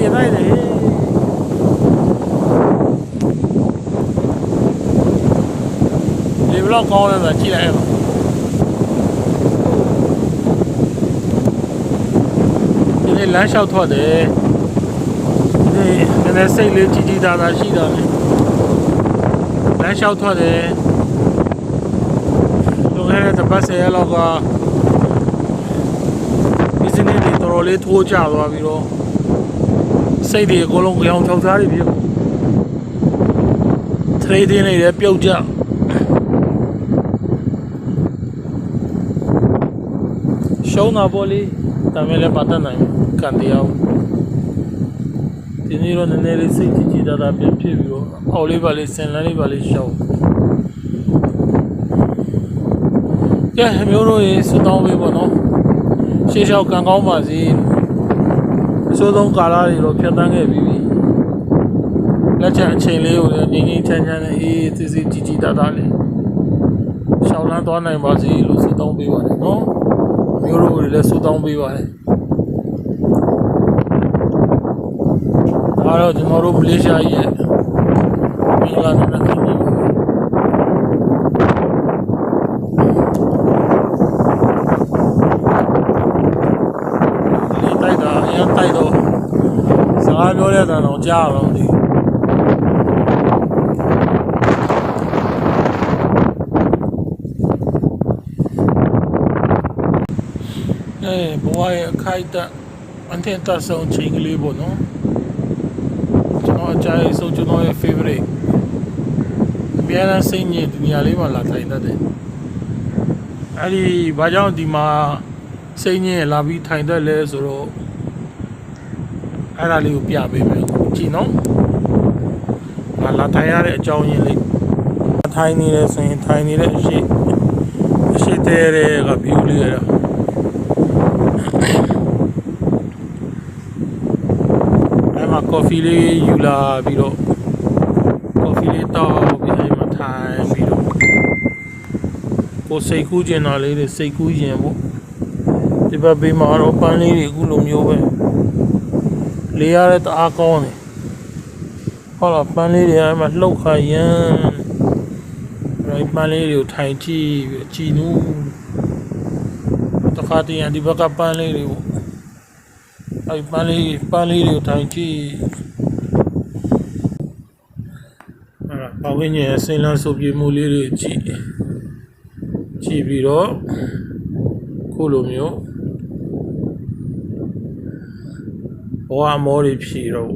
တင်လိုက်တယ်ဒီဘလောက်ကောင်းလဲဆိုတာကြည့်လိုက်ရပါဒီနေ့လမ်းလျှောက်ထွက်တယ်ဒီနေ့နည်းနည်းစိတ်လေးကြီးကြီးသားသားရှိတာလေလမ်းလျှောက်ထွက်တယ်လွန်ခဲ့တဲ့တစ်ပတ်ဆယ်ရက်လောက်က business တွေတော်တော်လေးထိုးကျသွားပြီးတော့ စိတ်တွေအကုန်လုံးကြောင်ချောက်သားတွေဖြစ်ကုန် trading တွေလည်းပြုတ်ကျရှုံးတာပေါ့လေဒါမဲ့လည်းပတ်သက်နိုင်ကန်တရားဒီနေ့တော့နည်းနည်းလေးစိတ်ကြည်ကြည်သာသာပြန်ဖြစ်ပြီးတော့အောက်လေးပါလေးဆင်လန်းလေးပါလေးရှောင်းကဲအမျိုးတို့ရေစတောင်းပေးပေါ့နော်ရှေးလျှောက်ကံကောင်းပါစေ အစိုးဆုံးကာလတွေတော့ဖြတ်တန်းခဲ့ပြီးပြီလက်ချက်အချိန်လေးကိုလည်းငြိမ်ငြိမ်ချမ်းချမ်းနဲ့အေးအေးသေးသေးကြည်ကြည်သားသားလေးရှောင်းလန်းသွားနိုင်ပါစေလို့ဆုတောင်းပေးပါတယ်နော်အမျိုးတို့တွေလည်းဆုတောင်းပေးပါတယ်ဒါတော့ကျွန်တော်တို့မလေးရှားကြီးရဲ့မင်္ဂလာနံနက်ခင်းကြီးပါလေး တိုက်တာအရင်တိုက်တော့စကားပြောတဲ့တန်တော့ကြားရတော့မသိဘူးအဲဘဝရဲ့အခိုက်အတန့်အန်တင်တတ်ဆုံးချိန်ကလေးပေါ့နော်ကျွန်တော်အကြိုက်ဆုံးကျွန်တော်ရဲ့ favorite အများအားစိတ်ညစ်ဒီနေရာလေးမှာလာထိုင်တတ်တယ်အဲ့ဒီဘာကြောင့်ဒီမှာစိတ်ညစ်လာပြီးထိုင်တတ်လဲဆိုတော့ အဲ့ဒါလေးကိုပြပေးမယ်ကြည့်နော်ငါလာထိုင်ရတဲ့အကြောင်းရင်းလေးထိုင်နေတယ်ဆိုရင်ထိုင်နေတဲ့အရှိအရှိတဲတဲ့က view လေးရတာအဲ့မှာ coffee လေးယူလာပြီးတော့ coffee လေးတောက်ပြီးအဲ့မှာထိုင်ပြီးတော့ကိုယ်စိတ်ကူးကျင်တာလေးတွေစိတ်ကူးရင်ပေါ့ဒီဘက်ဘေးမှာတော့ပန်းလေးတွေအခုလိုမျိုးပဲ လေးရတဲ့တအားကောင်းတယ်ဟောလာပန်းလေးတွေအဲ့မှာလှုပ်ခါရမ်းအဲ့ပန်းလေးတွေကိုထိုင်ကြည့်ပြီးကြည်နူးတခါတည်းရဒီဘက်ကပန်းလေးတွေပေါ့အဲ့ပန်းလေးပန်းလေးတွေကိုထိုင်ကြည့်အဲ့ဒါပဝင်းရဲ့စိန်လန်းစုပ်ပြေမှုလေးတွေကြည့်ကြည့်ပြီးတော့ခုလိုမျိုး ဘဝမောတွေဖြီတော့